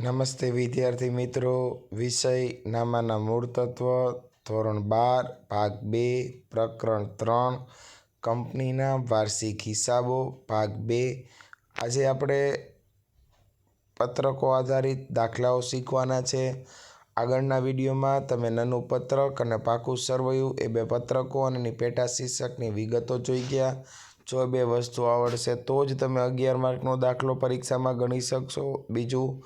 નમસ્તે વિદ્યાર્થી મિત્રો. વિષય નામાના મૂળ તત્વ, ધોરણ બાર, ભાગ બે, પ્રકરણ ત્રણ, કંપનીના વાર્ષિક હિસાબો, ભાગ બે. આજે આપણે પત્રકો આધારિત દાખલાઓ શીખવાના છે. આગળના વિડીયોમાં તમે નાનું પત્રક અને પાકું સરવયું એ બે પત્રકો અને એની પેટા શીર્ષકની વિગતો જોઈ ગયા. જો બે વસ્તુ આવડશે તો જ તમે અગિયાર માર્કનો દાખલો પરીક્ષામાં ગણી શકશો. બીજું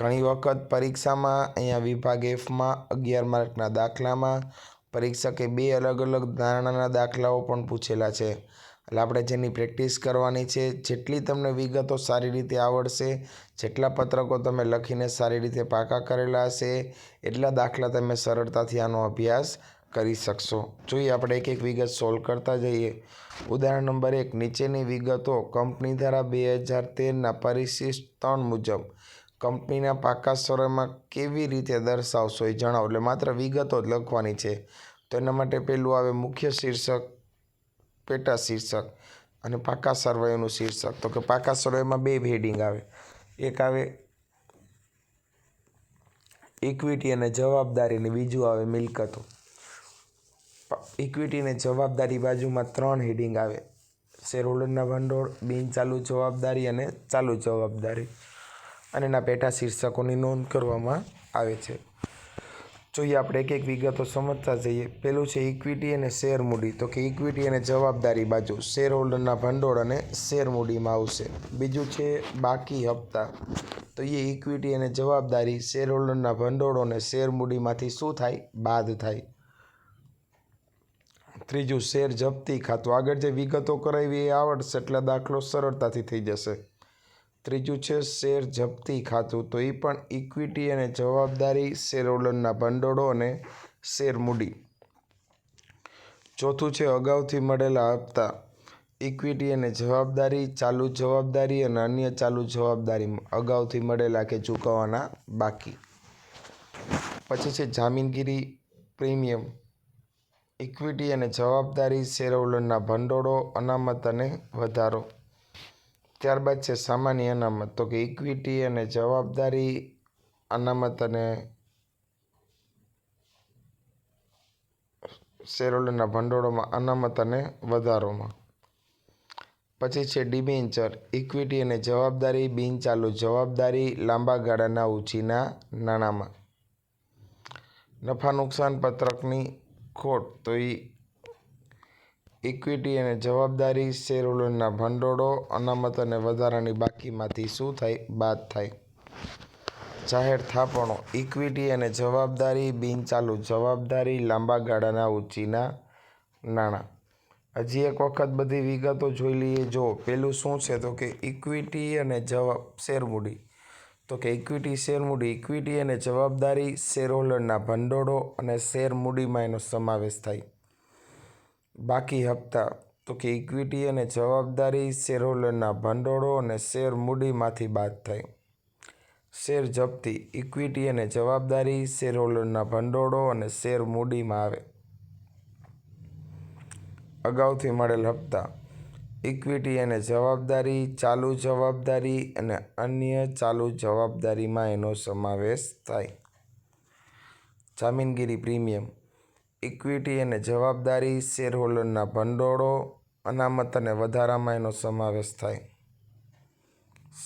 ઘણી વખત પરીક્ષામાં અહીંયા વિભાગ એફમાં અગિયાર માર્કના દાખલામાં પરીક્ષકે બે અલગ અલગ ધારણાના દાખલાઓ પણ પૂછેલા છે. એટલે આપણે જેની પ્રેક્ટિસ કરવાની છે, જેટલી તમને વિગતો સારી રીતે આવડશે, જેટલા પત્રકો તમે લખીને સારી રીતે પાકા કરેલા હશે, એટલા દાખલા તમે સરળતાથી આનો અભ્યાસ કરી શકશો. જોઈએ આપણે એક એક વિગત સોલ્વ કરતા જઈએ. ઉદાહરણ નંબર એક, નીચેની વિગતો કંપની દ્વારા બે હજાર તેરના પરિશિષ્ટ ત્રણ મુજબ. કંપનીના પાકા સ્વરમાં કેવી રીતે દર્શાવશો એ જણાવો. એટલે માત્ર વિગતો જ લખવાની છે. તો એના માટે પહેલું આવે મુખ્ય શીર્ષક, પેટા શીર્ષક અને પાકા સર્વેનું શીર્ષક. તો કે પાકા સર્વેમાં બે હેડિંગ આવે. એક આવે ઇક્વિટી અને જવાબદારી અને બીજું આવે મિલકતો. ઇક્વિટી અને જવાબદારી બાજુમાં ત્રણ હેડિંગ આવે. શેરહોલ્ડરના ભંડોળ, બિન ચાલુ જવાબદારી અને ચાલુ જવાબદારી. અને એના પેટા શીર્ષકોની નોંધ કરવામાં આવે છે. જોઈએ આપણે એક એક વિગતો સમજતા જઈએ. પેલું છે ઇક્વિટી અને શેર મૂડી. તો કે ઇક્વિટી અને જવાબદારી બાજુ શેર હોલ્ડરના ભંડોળ અને શેર મૂડીમાં આવશે. બીજું છે બાકી હપ્તા. તો એ ઇક્વિટી અને જવાબદારી શેર હોલ્ડરના ભંડોળો અને શેર મૂડીમાંથી શું થાય? બાદ થાય. ત્રીજું શેર જપ્તી ખાતું. આગળ જે વિગતો કરાવી એ આવડશે એટલે દાખલો સરળતાથી થઈ જશે. ત્રીજું છે શેર જપ્તી ખાતું. તો એ પણ ઇક્વિટી અને જવાબદારી શેર ભંડોળો અને શેર મૂડી. ચોથું છે અગાઉથી મળેલા હપ્તા. ઇક્વિટી અને જવાબદારી, ચાલુ જવાબદારી અને અન્ય ચાલુ જવાબદારી અગાઉથી મળેલા કે ચૂકવવાના બાકી. પછી છે જામીનગીરી પ્રીમિયમ. ઇક્વિટી અને જવાબદારી શેરહોલ્ડરના ભંડોળો અનામત અને વધારો. ત્યારબાદ છે સામાન્ય અનામત. તો કે ઇક્વિટી અને જવાબદારી અનામત અને શેરહોલ્ડરના ભંડોળોમાં અનામત અને વધારોમાં. પછી છે ડિબેન્ચર ઇક્વિટી અને જવાબદારી બિનચાલુ જવાબદારી લાંબા ગાળાના ઉછીના નાણાંમાં. નફા નુકસાન પત્રકની ખોટ, તો એ ઇક્વિટી અને જવાબદારી શેરહોલ્ડરના ભંડોળો, અનામત અને વધારાની બાકીમાંથી શું થાય? બાદ થાય. જાહેર થાપણો ઇક્વિટી અને જવાબદારી બિનચાલુ જવાબદારી લાંબા ગાળાના ઉછીના નાણાં. હજી એક વખત બધી વિગતો જોઈ લઈએ. જો, પેલું શું છે? તો કે ઇક્વિટી અને જવાબ શેર મૂડી. તો કે ઇક્વિટી શેર મૂડી ઇક્વિટી અને જવાબદારી શેરહોલ્ડરના ભંડોળો અને શેર મૂડીમાં એનો સમાવેશ થાય. બાકી હપ્તા. તો કે ઇક્વિટી અને જવાબદારી શેરહોલ્ડરના ભંડોળો અને શેર મૂડીમાંથી બાદ થાય શેર જપ્તી ઇક્વિટી અને જવાબદારી શેરહોલ્ડરના ભંડોળો અને શેર મૂડીમાં આવે. અગાઉથી મળેલ હપ્તા. ઇક્વિટી અને જવાબદારી, ચાલુ જવાબદારી અને અન્ય ચાલુ જવાબદારીમાં એનો સમાવેશ થાય. જામીનગીરી પ્રીમિયમ. ઇક્વિટી અને જવાબદારી શેરહોલ્ડરના ભંડોળો, અનામત અને વધારામાં એનો સમાવેશ થાય.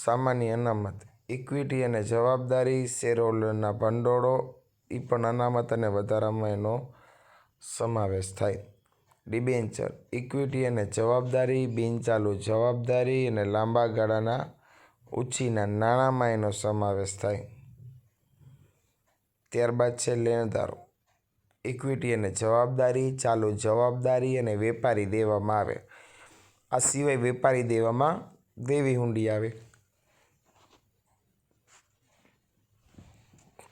સામાન્ય અનામત. ઇક્વિટી અને જવાબદારી શેરહોલ્ડરના ભંડોળો એ પણ અનામત અને વધારામાં એનો સમાવેશ થાય. ડિબેન્ચર ઇક્વિટી અને જવાબદારી, બિનચાલુ જવાબદારી અને લાંબા ગાળાના ઉછીના નાણાંમાં એનો સમાવેશ થાય. ત્યારબાદ છે લેણદારો. ઇક્વિટી અને જવાબદારી, ચાલુ જવાબદારી અને વેપારી દેવામાં આવે. આ સિવાય વેપારી દેવામાં દેવી હુંડી આવે.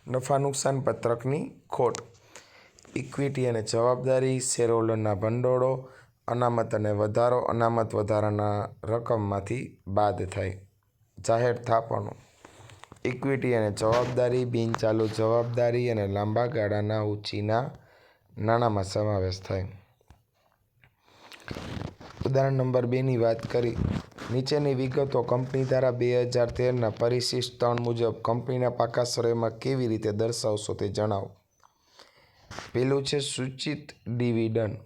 નફા નુકસાન પત્રકની ખોટ. ઇક્વિટી અને જવાબદારી શેરહોલ્ડરના ભંડોળો, અનામત અને વધારો, અનામત વધારાના રકમમાંથી બાદ થાય. જાહેર થાપણું. ઇક્વિટી અને જવાબદારી બિનચાલુ જવાબદારી અને લાંબા ગાળાના ઉછીના નાણાંમાં સમાવેશ થાય. ઉદાહરણ નંબર બેની વાત કરી. નીચેની વિગતો કંપની દ્વારા બે હજાર તેરના પરિશિષ્ટ ત્રણ મુજબ કંપનીના પાકા સરવૈયામાં કેવી રીતે દર્શાવશો તે જણાવો. પેલું છે સૂચિત ડિવિડન્ડ.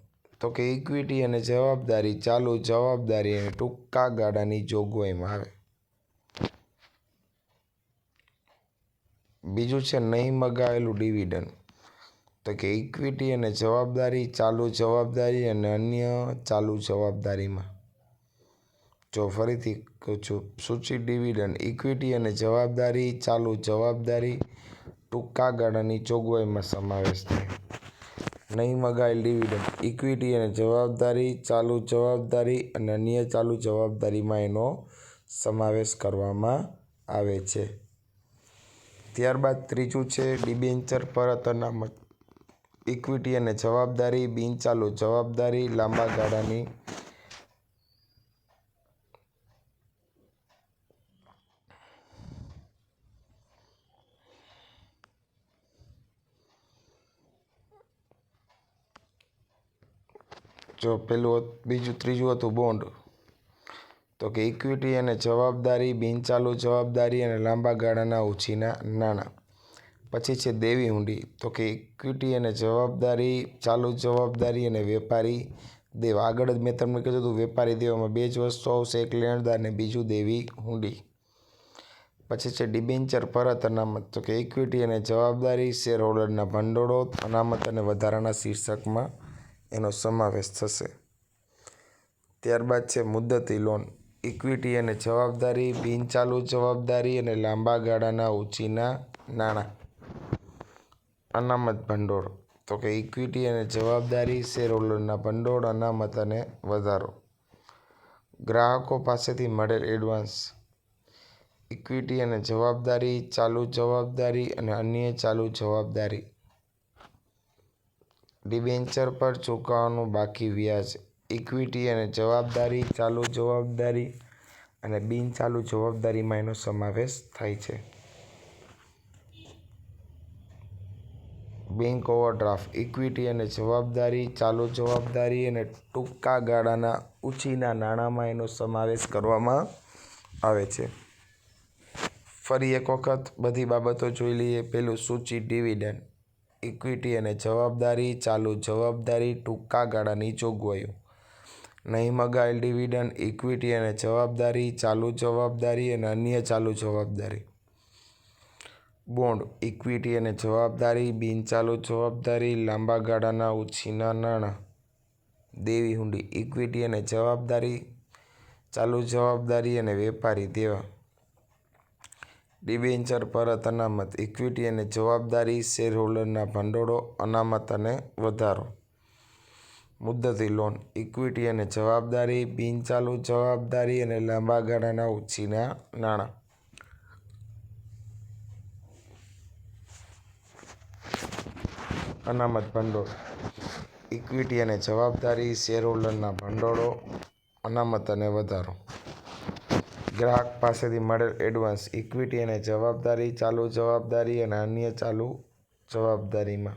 તો કે ઇક્વિટી અને જવાબદારી ચાલુ જવાબદારી અને ટૂંકા ગાળાની જોગવાઈમાં આવે. બીજું છે નહીં મગાવેલું ડિવિડન્ડ. તો કે ઇક્વિટી અને જવાબદારી, ચાલુ જવાબદારી અને અન્ય ચાલુ જવાબદારીમાં. જો ફરીથી કહું છું, સૂચિત ડિવિડન્ડ ઇક્વિટી અને જવાબદારી, ચાલુ જવાબદારી ટૂંકા ગાળાની જોગવાઈમાં સમાવેશ થાય. નહીં મગાયેલ ડિવિડન્ડ ઇક્વિટી અને જવાબદારી, ચાલુ જવાબદારી અને અન્ય ચાલુ જવાબદારીમાં એનો સમાવેશ કરવામાં આવે છે. ત્યારબાદ ત્રીજું છે ડિબેન્ચર પરત અનામત ઇક્વિટી અને જવાબદારી, બિનચાલુ જવાબદારી, લાંબા ગાળાની જો પેલું બીજું ત્રીજું હતું બોન્ડ તો કે ઇક્વિટી અને જવાબદારી, બિનચાલુ જવાબદારી અને લાંબા ગાળાના ઉછીના નાણાં. પછી છે દેવી હુંડી તો કે ઇક્વિટી અને જવાબદારી, ચાલુ જવાબદારી અને વેપારી. દેવ, આગળ જ મેં તમને કીધું હતું, વેપારી દેવામાં બે જ વસ્તુ આવશે, એક લેણદાર અને બીજું દેવી હુંડી પછી છે ડિબેન્ચર, પરત અનામત. તો કે ઇક્વિટી અને જવાબદારી શેર હોલ્ડરના ભંડોળો, અનામત અને વધારાના શીર્ષકમાં એનો સમાવેશ થશે. ત્યારબાદ છે મુદ્દતી લોન. ઇક્વિટી અને જવાબદારી, બિનચાલુ જવાબદારી અને લાંબા ગાળાના ઉછીના નાણાં. અનામત ભંડોળ. તો કે ઇક્વિટી અને જવાબદારી શેર હોલ્ડરના ભંડોળ, અનામત અને વધારો. ગ્રાહકો પાસેથી મળેલ એડવાન્સ ઇક્વિટી અને જવાબદારી, ચાલુ જવાબદારી અને અન્ય ચાલુ જવાબદારી. ડિબેન્ચર પર ચૂકવવાનું બાકી વ્યાજ. ઇક્વિટી અને જવાબદારી, ચાલુ જવાબદારી અને બિનચાલુ જવાબદારીમાં એનો સમાવેશ થાય છે. બેંક ઓવરડ્રાફ્ટ ઇક્વિટી અને જવાબદારી, ચાલુ જવાબદારી અને ટૂંકા ગાળાના ઉછીના નાણાંમાં એનો સમાવેશ કરવામાં આવે છે. ફરી એક વખત બધી બાબતો જોઈ લઈએ. પેલું સૂચિ ડિવિડન્ડ, ઇક્વિટી અને જવાબદારી, ચાલુ જવાબદારી, ટૂંકા ગાળાની જોગવાઈઓ. નહીં મગાયેલ ડિવિડન્ડ, ઇક્વિટી અને જવાબદારી, ચાલુ જવાબદારી અને અન્ય ચાલુ જવાબદારી. બોન્ડ ઇક્વિટી અને જવાબદારી, બિનચાલુ જવાબદારી, લાંબા ગાળાના ઉછીના નાણાં, દેવી હુંડી ઇક્વિટી અને જવાબદારી, ચાલુ જવાબદારી અને વેપારી દેવા. ડિબેન્ચર પરત અનામત ઇક્વિટી અને જવાબદારી શેર હોલ્ડરના ભંડોળો, અનામત અને વધારો. મુદ્દતી લોન ઇક્વિટી અને જવાબદારી, બિનચાલુ જવાબદારી અને લાંબા ગાળાના ઉછીના નાણાં. અનામત ભંડોળ. ઇક્વિટી અને જવાબદારી શેર હોલ્ડરના ભંડોળો, અનામત અને વધારો. ગ્રાહક પાસેથી મળેલ એડવાન્સ ઇક્વિટી અને જવાબદારી, ચાલુ જવાબદારી અને અન્ય ચાલુ જવાબદારીમાં.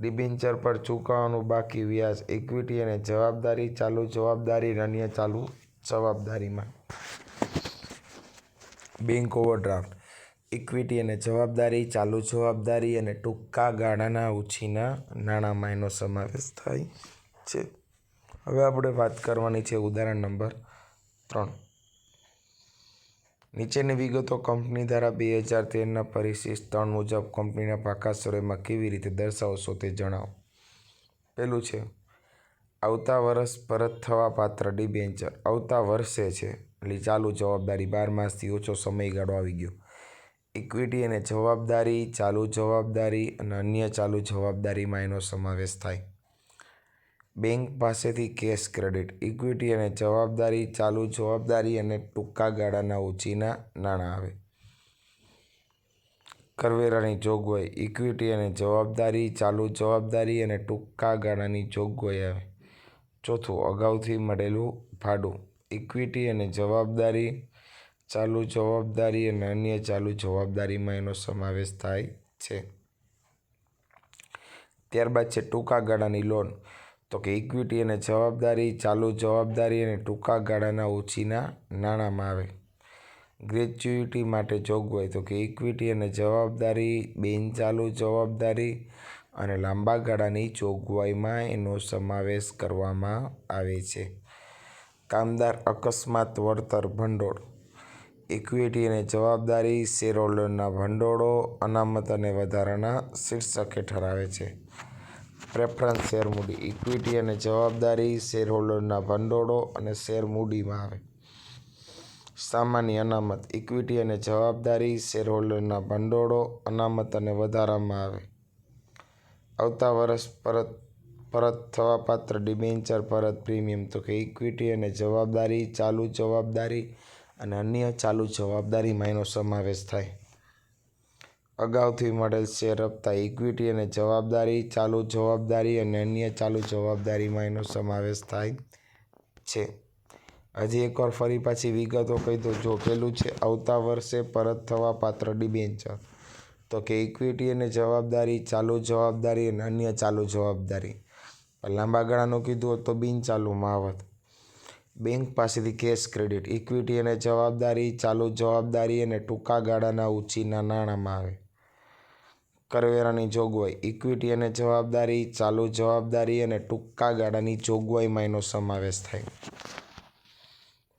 ડિબેન્ચર પર ચૂકવવાનું બાકી વ્યાજ ઇક્વિટી અને જવાબદારી, ચાલુ જવાબદારી અને અન્ય ચાલુ જવાબદારીમાં. બેંક ઓવરડ્રાફ્ટ ઇક્વિટી અને જવાબદારી, ચાલુ જવાબદારી અને ટૂંકા ગાળાના ઉછીના નાણાંમાં એનો સમાવેશ થાય છે. હવે આપણે વાત કરવાની છે ઉદાહરણ નંબર ત્રણ. નીચેની વિગતો કંપની દ્વારા બે હજાર તેરના પરિશિષ્ટ ત્રણ મુજબ કંપનીના પાકા સરવૈયામાં કેવી રીતે દર્શાવશો તે જણાવો. પેલું છે, આવતા વર્ષ પરત થવા પાત્ર ડિબેન્ચર. આવતા વર્ષે છે, એટલે ચાલુ જવાબદારી બાર માસથી ઓછો સમયગાળો આવી ગયો. ઇક્વિટી અને જવાબદારી, ચાલુ જવાબદારી અને અન્ય ચાલુ જવાબદારીમાં એનો સમાવેશ થાય. બેંક પાસેથી કેશ ક્રેડિટ, ઇક્વિટી અને જવાબદારી, ચાલુ જવાબદારી અને ટૂંકા ગાળાના ઉછીના નાણાં આવે. કરવેરાની જોગવાઈ, ઇક્વિટી અને જવાબદારી, ચાલુ જવાબદારી અને ટૂંકા ગાળાની જોગવાઈ આવે. ચોથું, અગાઉથી મળેલું ભાડું, ઇક્વિટી અને જવાબદારી ચાલુ જવાબદારી અને અન્ય ચાલુ જવાબદારીમાં એનો સમાવેશ થાય છે. ત્યારબાદ છે ટૂંકા ગાળાની લોન તો કે ઇક્વિટી અને જવાબદારી, ચાલુ જવાબદારી અને ટૂંકા ગાળાના ઓછીના નાણાંમાં આવે. ગ્રેચ્યુઇટી માટે જોગવાઈ તો કે ઇક્વિટી અને જવાબદારી બિનચાલુ જવાબદારી અને લાંબા ગાળાની જોગવાઈમાં એનો સમાવેશ કરવામાં આવે છે. કામદાર અકસ્માત, વળતર, ભંડોળ ઇક્વિટી અને જવાબદારી શેરહોલ્ડરના ભંડોળો અનામત અને વધારાના શીર્ષકે ઠરાવે છે. પ્રેફરન્સ શેર મૂડી. ઇક્વિટી અને જવાબદારી શેરહોલ્ડરના ભંડોળો અને શેર મૂડીમાં આવે. સામાન્ય અનામત. ઇક્વિટી અને જવાબદારી શેરહોલ્ડરના ભંડોળો અનામત અને વધારામાં આવે. આવતા વર્ષ પરત પરત થવાપાત્ર ડિબેન્ચર પરત પ્રીમિયમ તો કે ઇક્વિટી અને જવાબદારી, ચાલુ જવાબદારી અને અન્ય ચાલુ જવાબદારીમાં એનો સમાવેશ થાય. અગાઉથી મળેલ શેર હપ્તા ઇક્વિટી અને જવાબદારી, ચાલુ જવાબદારી અને અન્ય ચાલુ જવાબદારીમાં એનો સમાવેશ થાય છે. હજી એકવાર ફરી પાછી વિગતો કહી દો જો પેલું છે, આવતા વર્ષે પરત થવા પાત્ર ડિબેન્ચર. તો કે ઇક્વિટી અને જવાબદારી, ચાલુ જવાબદારી અને અન્ય ચાલુ જવાબદારી. લાંબા ગાળાનું કીધું હોત તો બિનચાલુમાં આવત બેંક પાસેથી કેશ ક્રેડિટ, ઇક્વિટી અને જવાબદારી, ચાલુ જવાબદારી અને ટૂંકા ગાળાના ઉછીના નાણાંમાં આવે. કરવેરાની જોગવાઈ, ઇક્વિટી અને જવાબદારી, ચાલુ જવાબદારી અને ટૂંકા ગાળાની જોગવાઈમાં એનો સમાવેશ થાય.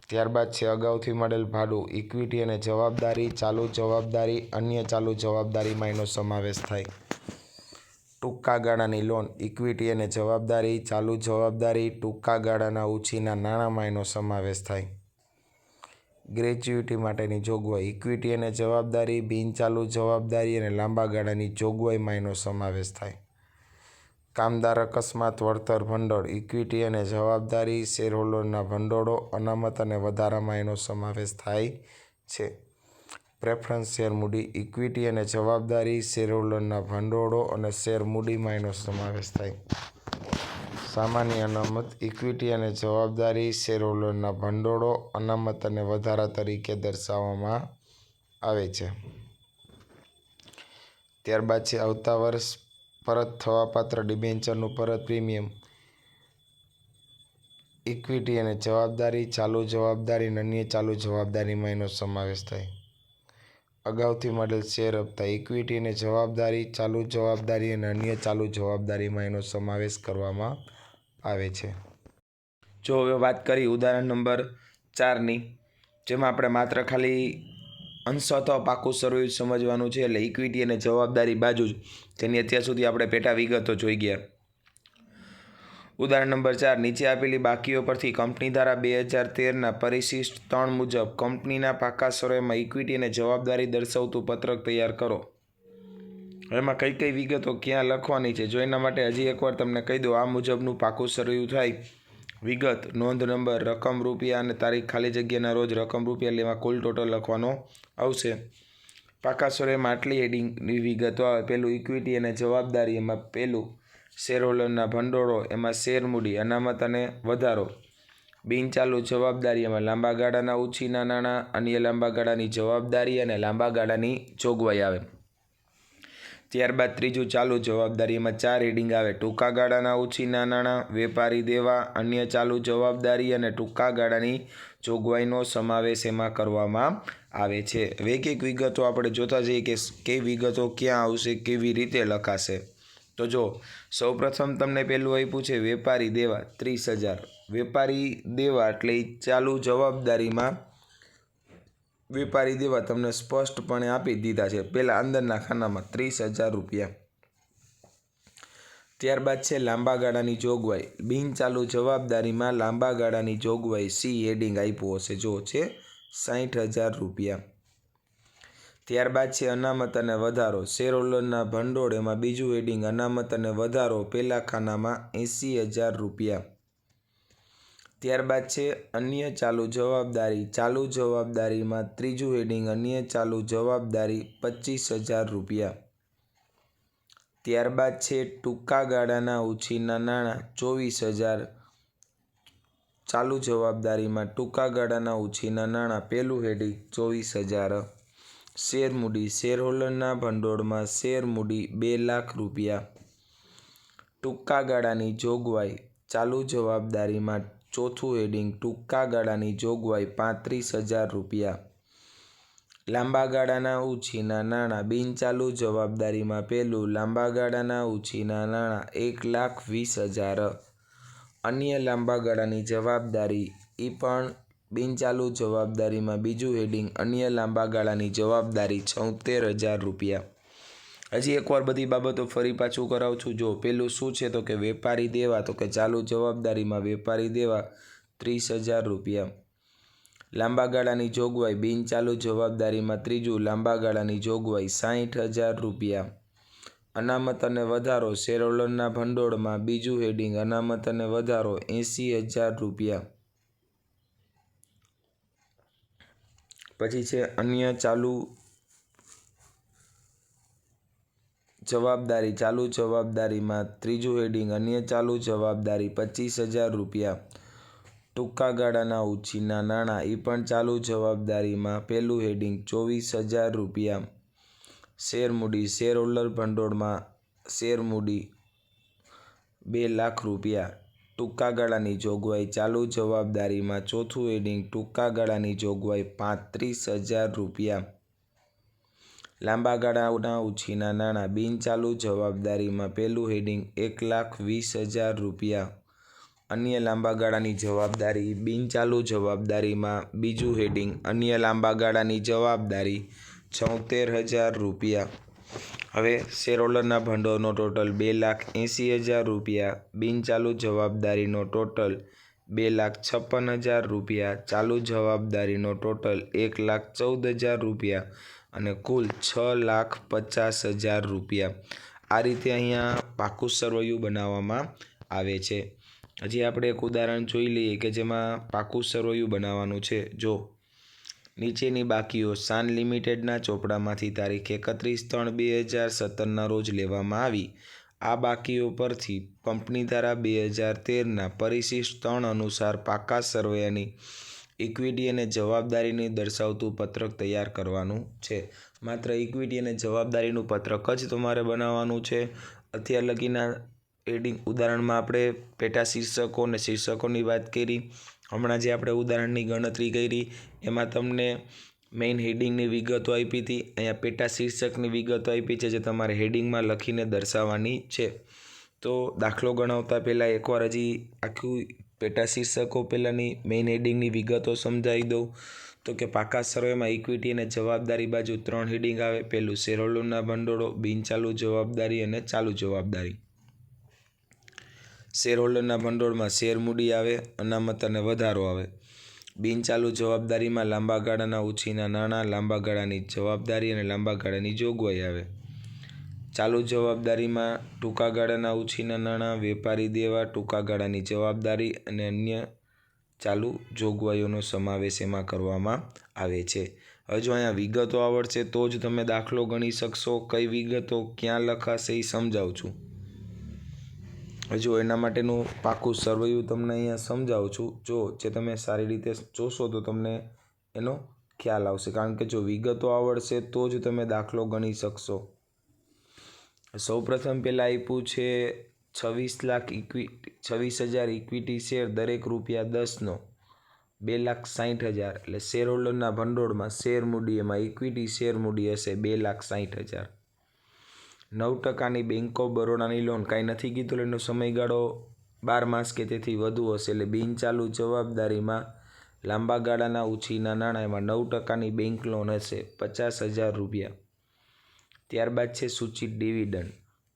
ત્યારબાદ છે અગાઉથી મળેલ ભાડું, ઇક્વિટી અને જવાબદારી, ચાલુ જવાબદારી, અન્ય ચાલુ જવાબદારીમાં એનો સમાવેશ થાય. ટૂંકા ગાળાની લોન, ઇક્વિટી અને જવાબદારી, ચાલુ જવાબદારી, ટૂંકા ગાળાના ઉછીના નાણાંમાં એનો સમાવેશ થાય. ગ્રેચ્યુટી માટેની જોગવાઈ, ઇક્વિટી અને જવાબદારી બિનચાલુ જવાબદારી અને લાંબા ગાળાની જોગવાઈમાં એનો સમાવેશ થાય. કામદાર અકસ્માત, વળતર ભંડોળ, ઇક્વિટી અને જવાબદારી શેરહોલ્ડરના ભંડોળો અનામત અને વધારામાં એનો સમાવેશ થાય છે. પ્રેફરન્સ શેર મૂડી, ઇક્વિટી અને જવાબદારી, શેરહોલ્ડરના ભંડોળો અને શેર મૂડીમાં એનો સમાવેશ થાય. સામાન્ય અનામત, ઇક્વિટી અને જવાબદારી, શેરહોલ્ડરના ભંડોળો અનામત અને વધારા તરીકે દર્શાવવામાં આવે છે. ત્યારબાદ છે આવતા વર્ષ, પરત થવાપાત્ર ડિબેન્ચરનું પરત પ્રીમિયમ. ઇક્વિટી અને જવાબદારી, ચાલુ જવાબદારી અને અન્ય ચાલુ જવાબદારીમાં એનો સમાવેશ થાય. અગાઉથી મળેલ શેર હપ્તા ઇક્વિટી અને જવાબદારી, ચાલુ જવાબદારી અને અન્ય ચાલુ જવાબદારીમાં એનો સમાવેશ કરવામાં આવે છે. જો હવે વાત કરી ઉદાહરણ નંબર ચારની, જેમાં આપણે માત્ર ખાલી અંશતઃ પાકું સર્વિસ સમજવાનું છે, એટલે ઇક્વિટી અને જવાબદારી બાજુ જ. જેની અત્યાર સુધી આપણે પેટા વિગતો જોઈ ગયા. ઉદાહરણ નંબર ચાર, નીચે આપેલી બાકીઓ પરથી કંપની દ્વારા બે હજાર તેરના પરિશિષ્ટ ત્રણ મુજબ કંપનીના પાકા સરળમાં ઇક્વિટી અને જવાબદારી દર્શાવતું પત્રક તૈયાર કરો. એમાં કઈ કઈ વિગતો ક્યાં લખવાની છે? જો એના માટે હજી એકવાર તમને કહી દઉં, આ મુજબનું પાકું સરયું થાય. વિગત, નોંધ નંબર, રકમ રૂપિયા અને તારીખ ખાલી જગ્યાના રોજ રકમ રૂપિયા લેવા કુલ ટોટલ લખવાનો આવશે. પાકા સોરેમાં આટલી હેડિંગની વિગતો આવે. પેલું ઇક્વિટી અને જવાબદારી એમાં પેલું શેરહોલ્ડરના ભંડોળો એમાં શેર મૂડી, અનામત અને વધારો. બિનચાલુ જવાબદારી એમાં લાંબા ગાળાના, ઉછીના નાણાં, અન્ય લાંબા ગાળાની જવાબદારી અને લાંબા ગાળાની જોગવાઈ આવે. ત્યારબાદ ત્રીજું ચાલુ જવાબદારીમાં ચાર હેડિંગ આવે. ટૂંકા ગાળાના, ઉછીના નાણાં, વેપારી દેવા, અન્ય ચાલુ જવાબદારી અને ટૂંકા ગાળાની જોગવાઈનો સમાવેશ એમાં કરવામાં આવે છે. એક વિગતો આપણે જોતા જઈએ કે કઈ વિગતો ક્યાં આવશે, કેવી રીતે લખાશે. તો જો, સૌપ્રથમ તમને પહેલું આપ્યું છે વેપારી દેવા, ત્રીસ હજાર. વેપારી દેવા એટલે ચાલુ જવાબદારીમાં વેપારી દેવા તમને સ્પષ્ટપણે આપી દીધા છે. પહેલાં અંદરના ખાનામાં ત્રીસ હજાર રૂપિયા. ત્યારબાદ છે લાંબા ગાળાની જોગવાઈ. બિનચાલુ જવાબદારીમાં લાંબા ગાળાની જોગવાઈ સી હેડિંગ આપ્યું હશે. જો છે સાઠ હજાર રૂપિયા. ત્યારબાદ છે અનામત અને વધારો. શેરહોલ્ડરના ભંડોળ એમાં બીજું હેડિંગ અનામત અને વધારો પહેલા ખાનામાં એંસી હજાર રૂપિયા. ત્યારબાદ છે અન્ય ચાલુ જવાબદારી, ચાલુ જવાબદારીમાં ત્રીજું હેડિંગ અન્ય ચાલુ જવાબદારી પચીસ હજાર રૂપિયા. ત્યારબાદ છે ટૂંકા ગાળાના ઉછીના નાણાં, ચોવીસ હજાર. ચાલુ જવાબદારીમાં ટૂંકા ગાળાના ઉછીના નાણાં, પહેલું હેડિંગ ચોવીસ હજાર. શેર મૂડી શેરહોલ્ડરના ભંડોળમાં શેર મૂડી બે લાખ રૂપિયા. ટૂંકા ગાળાની જોગવાઈ ચાલુ જવાબદારીમાં ચોથું હેડિંગ ટૂંકા ગાળાની જોગવાઈ પાંત્રીસ હજાર રૂપિયા. લાંબા ગાળાના ઉછીના નાણાં બિનચાલુ જવાબદારીમાં પહેલું લાંબા ગાળાના ઉછીના નાણાં એક લાખ વીસ હજાર. અન્ય લાંબા ગાળાની જવાબદારી એ પણ બિનચાલુ જવાબદારીમાં બીજું હેડિંગ અન્ય લાંબા ગાળાની જવાબદારી, છોતેર હજાર રૂપિયા. હજી એકવાર બધી બાબતો ફરી પાછું કરાવું છું જો પેલું શું છે તો કે વેપારી દેવા, તો કે ચાલુ જવાબદારીમાં વેપારી દેવા, ત્રીસ હજાર રૂપિયા. લાંબા ગાળાની જોગવાઈ, બિનચાલુ જવાબદારીમાં ત્રીજું, લાંબા ગાળાની જોગવાઈ, સાહીઠ હજાર રૂપિયા. અનામત અને વધારો શેરહોલ્ડરના ભંડોળમાં બીજું હેડિંગ અનામત અને વધારો, એંસી હજાર રૂપિયા. પછી છે અન્ય ચાલુ જવાબદારી, ચાલુ જવાબદારીમાં ત્રીજું હેડિંગ અન્ય ચાલુ જવાબદારી પચીસ હજાર રૂપિયા. ટૂંકા ગાળાના ઉછીના નાણાં એ પણ ચાલુ જવાબદારીમાં પહેલું હેડિંગ ચોવીસ હજાર રૂપિયા. શેર મૂડી, શેર હોલ્ડર ભંડોળમાં શેર મૂડી બે લાખ રૂપિયા. ટૂંકા ગાળાની જોગવાઈ ચાલુ જવાબદારીમાં ચોથું હેડિંગ ટૂંકા ગાળાની જોગવાઈ પાંત્રીસ હજાર રૂપિયા. લાંબા ગાળાના ઉછીના નાણાં બિનચાલુ જવાબદારીમાં પહેલું હેડિંગ એક લાખ વીસ હજાર રૂપિયા. અન્ય લાંબા ગાળાની જવાબદારી બિનચાલુ જવાબદારીમાં બીજું હેડિંગ અન્ય લાંબા ગાળાની જવાબદારી છોતેર હજાર રૂપિયા. હવે શેરહોલ્ડરના ભંડોળનો ટોટલ બે લાખ એંસી હજાર રૂપિયા, બિનચાલુ જવાબદારીનો ટોટલ બે લાખ છપ્પન હજાર રૂપિયા, ચાલુ જવાબદારીનો ટોટલ એક લાખ ચૌદ હજાર રૂપિયા અને કુલ છ લાખ પચાસ હજાર રૂપિયા. આ રીતે અહીંયા પાકું સરવૈયું બનાવવામાં આવે છે. હજી આપણે એક ઉદાહરણ જોઈ લઈએ કે જેમાં પાકું સરવૈયું બનાવવાનું છે. જો નીચેની બાકીઓ સાન લિમિટેડના ચોપડામાંથી તારીખ એકત્રીસ ત્રણ બે હજાર સત્તરના રોજ લેવામાં આવી. આ બાકીઓ પરથી કંપની ધારા બે હજાર તેરના પરિશિષ્ટ ત્રણ અનુસાર પાકા સર્વેની ઇક્વિટી અને જવાબદારીને દર્શાવતું પત્રક તૈયાર કરવાનું છે. માત્ર ઇક્વિટી અને જવાબદારીનું પત્રક જ તમારે બનાવવાનું છે. અત્યાર લગીના એડિંગ ઉદાહરણમાં આપણે પેટા શીર્ષકો અને શીર્ષકોની વાત કરી. હમણાં જે આપણે ઉદાહરણની ગણતરી કરી, એમાં તમને મેઇન હેડિંગની વિગતો આપી હતી, અહીંયા પેટા શીર્ષકની વિગતો આપી છે જે તમારે હેડિંગમાં લખીને દર્શાવવાની છે. તો દાખલો ગણાવતા પહેલાં એકવાર હજી આખું પેટા શીર્ષકો પહેલાંની મેઇન હેડિંગની વિગતો સમજાવી દઉં. તો કે પાકા સર્વેમાં ઇક્વિટી અને જવાબદારી બાજુ ત્રણ હેડિંગ આવે, પહેલું શેરહોલ્ડરના ભંડોળો બિનચાલુ જવાબદારી અને ચાલુ જવાબદારી. શેરહોલ્ડરના ભંડોળમાં શેર મૂડી આવે, અનામત અને વધારો આવે. બિનચાલુ જવાબદારીમાં લાંબા ગાળાના ઉછીના નાણાં, લાંબા ગાળાની જવાબદારી અને લાંબા ગાળાની જોગવાઈ આવે. ચાલુ જવાબદારીમાં ટૂંકા ગાળાના ઉછીના નાણાં, વેપારી દેવા, ટૂંકા ગાળાની જવાબદારી અને અન્ય ચાલુ જોગવાઈઓનો સમાવેશ એમાં કરવામાં આવે છે. હવે જો અહીંયા વિગતો આવડશે તો જ તમે દાખલો ગણી શકશો. કઈ વિગતો ક્યાં લખાશે એ સમજાવું છું. હજુ એના માટેનું પાકું સરવૈયું તમને અહીંયા સમજાવું છું. જો, જે તમે સારી રીતે જોશો તો તમને એનો ખ્યાલ આવશે. કારણ કે જો વિગતો આવડશે તો જ તમે દાખલો ગણી શકશો. સૌપ્રથમ પહેલાં આપ્યું છે છવ્વીસ લાખ ઇક્વિ, છવ્વીસ હજાર ઇક્વિટી શેર દરેક રૂપિયા દસનો. બે લાખ સાઠ હજાર. એટલે શેર હોલ્ડરના ભંડોળમાં શેર મૂડી એમાં ઇક્વિટી શેર મૂડી હશે બે લાખ સાઠ હજાર. નવ ટકાની બેંક ઓફ બરોડાની લોન કાંઈ નથી કીધું એનો સમયગાળો બાર માસ કે તેથી વધુ હશે. એટલે બિનચાલુ જવાબદારીમાં લાંબા ગાળાના ઉછીના નાણાંમાં નવ ટકાની બેંક લોન હશે પચાસ હજાર રૂપિયા. ત્યારબાદ છે સૂચિત ડિવિડન્ડ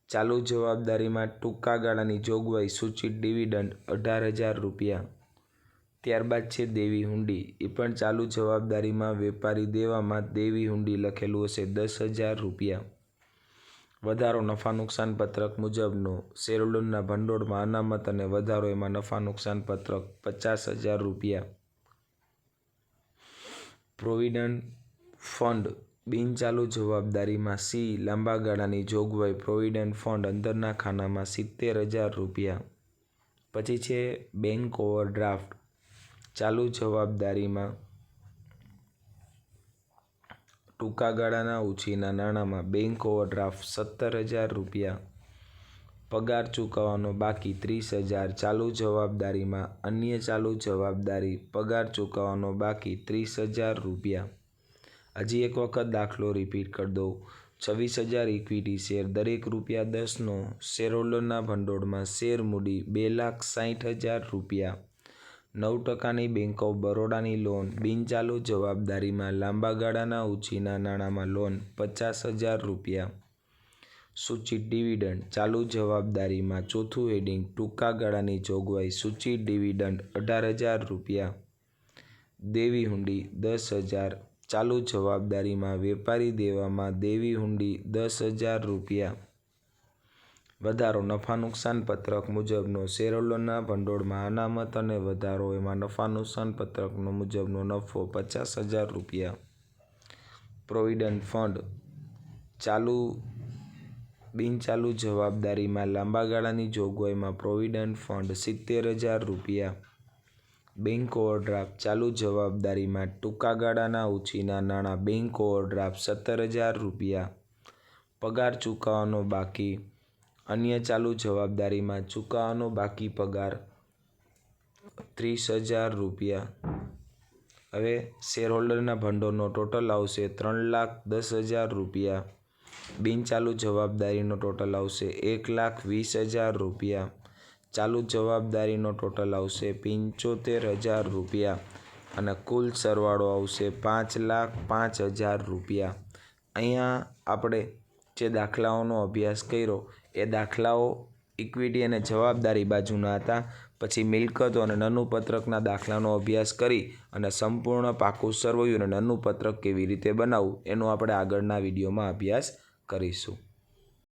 ચાલુ જવાબદારીમાં ટૂંકા ગાળાની જોગવાઈ સૂચિત ડિવિડન્ડ અઢાર હજાર રૂપિયા. ત્યારબાદ છે દેવી હુંડી. એ પણ ચાલુ જવાબદારીમાં વેપારી દેવામાં દેવી હુંડી લખેલું હશે દસ હજાર રૂપિયા. વધારો નફા નુકસાન પત્રક મુજબનો. શેરહોલ્ડરના ભંડોળમાં અનામત અને વધારો એમાં નફા નુકસાન પત્રક પચાસ હજાર રૂપિયા. પ્રોવિડન્ટ ફંડ બિનચાલુ જવાબદારીમાં સી લાંબા ગાળાની જોગવાઈ. પ્રોવિડન્ટ ફંડ અંદરના ખાનામાં સિત્તેર હજાર રૂપિયા. પછી છે બેંક ઓવરડ્રાફ્ટ. ચાલુ જવાબદારીમાં ટૂંકા ગાળાના ઉછીના નાણાંમાં બેંક ઓવરડ્રાફ્ટ સત્તર હજાર રૂપિયા. પગાર ચૂકવવાનો બાકી ત્રીસ હજાર ચાલુ જવાબદારીમાં અન્ય ચાલુ જવાબદારી પગાર ચૂકવવાનો બાકી ત્રીસ હજાર રૂપિયા. હજી એક વખત દાખલો રિપીટ કરી દઉં છવ્વીસ હજાર ઇક્વિટી શેર દરેક રૂપિયા દસનો. શેરહોલ્ડરના ભંડોળમાં શેર મૂડી બે લાખ સાઠ હજાર રૂપિયા. નવ ટકાની બેંક ઓફ બરોડાની લોન બિનચાલુ જવાબદારીમાં લાંબા ગાળાના ઉછીના નાણાંમાં લોન પચાસ હજાર રૂપિયા. સૂચિત ડિવિડન્ડ, ચાલુ જવાબદારીમાં ચોથું હેડિંગ ટૂંકા ગાળાની જોગવાઈ, સૂચિત ડિવિડન્ડ અઢાર હજાર રૂપિયા. દેવી હુંડી, દસ હજાર. ચાલુ જવાબદારીમાં વેપારી દેવામાં દેવી હુંડી, દસ હજાર રૂપિયા. વધારો નફા નુકસાન પત્રક મુજબનો શેરહોલ્ડરના ભંડોળમાં અનામત અને વધારો એમાં નફા નુકસાન પત્રકનો મુજબનો નફો પચાસ હજાર રૂપિયા. પ્રોવિડન્ટ ફંડ ચાલુ બિનચાલુ જવાબદારીમાં લાંબા ગાળાની જોગવાઈમાં પ્રોવિડન્ટ ફંડ સિત્તેર હજાર રૂપિયા. બેંક ઓવરડ્રાફ્ટ ચાલુ જવાબદારીમાં ટૂંકા ગાળાના ઉછીના નાણાં બેંક ઓવરડ્રાફ્ટ સત્તર હજાર રૂપિયા. પગાર ચૂકવવાનો બાકી અન્ય ચાલુ જવાબદારીમાં ચૂકવવાનો બાકી પગાર ત્રીસ હજાર રૂપિયા. હવે શેરહોલ્ડરના ભંડોળનો ટોટલ આવશે ત્રણ લાખ દસ હજાર રૂપિયા. બિનચાલુ જવાબદારીનો ટોટલ આવશે એક લાખ વીસ હજાર રૂપિયા. ચાલુ જવાબદારીનો ટોટલ આવશે પંચોતેર હજાર રૂપિયા અને કુલ સરવાળો આવશે પાંચ લાખ પાંચ હજાર રૂપિયા. અહીંયા આપણે જે દાખલાઓનો અભ્યાસ કર્યો એ દાખલાઓ ઇક્વિટી અને જવાબદારી બાજુના હતા. પછી મિલકતો અને નનું પત્રકના દાખલાનો અભ્યાસ કરી અને સંપૂર્ણ પાકું સરવૈયું અને નનું પત્રક કેવી રીતે બનાવવું, એનો આપણે આગળના વિડીયોમાં અભ્યાસ કરીશું.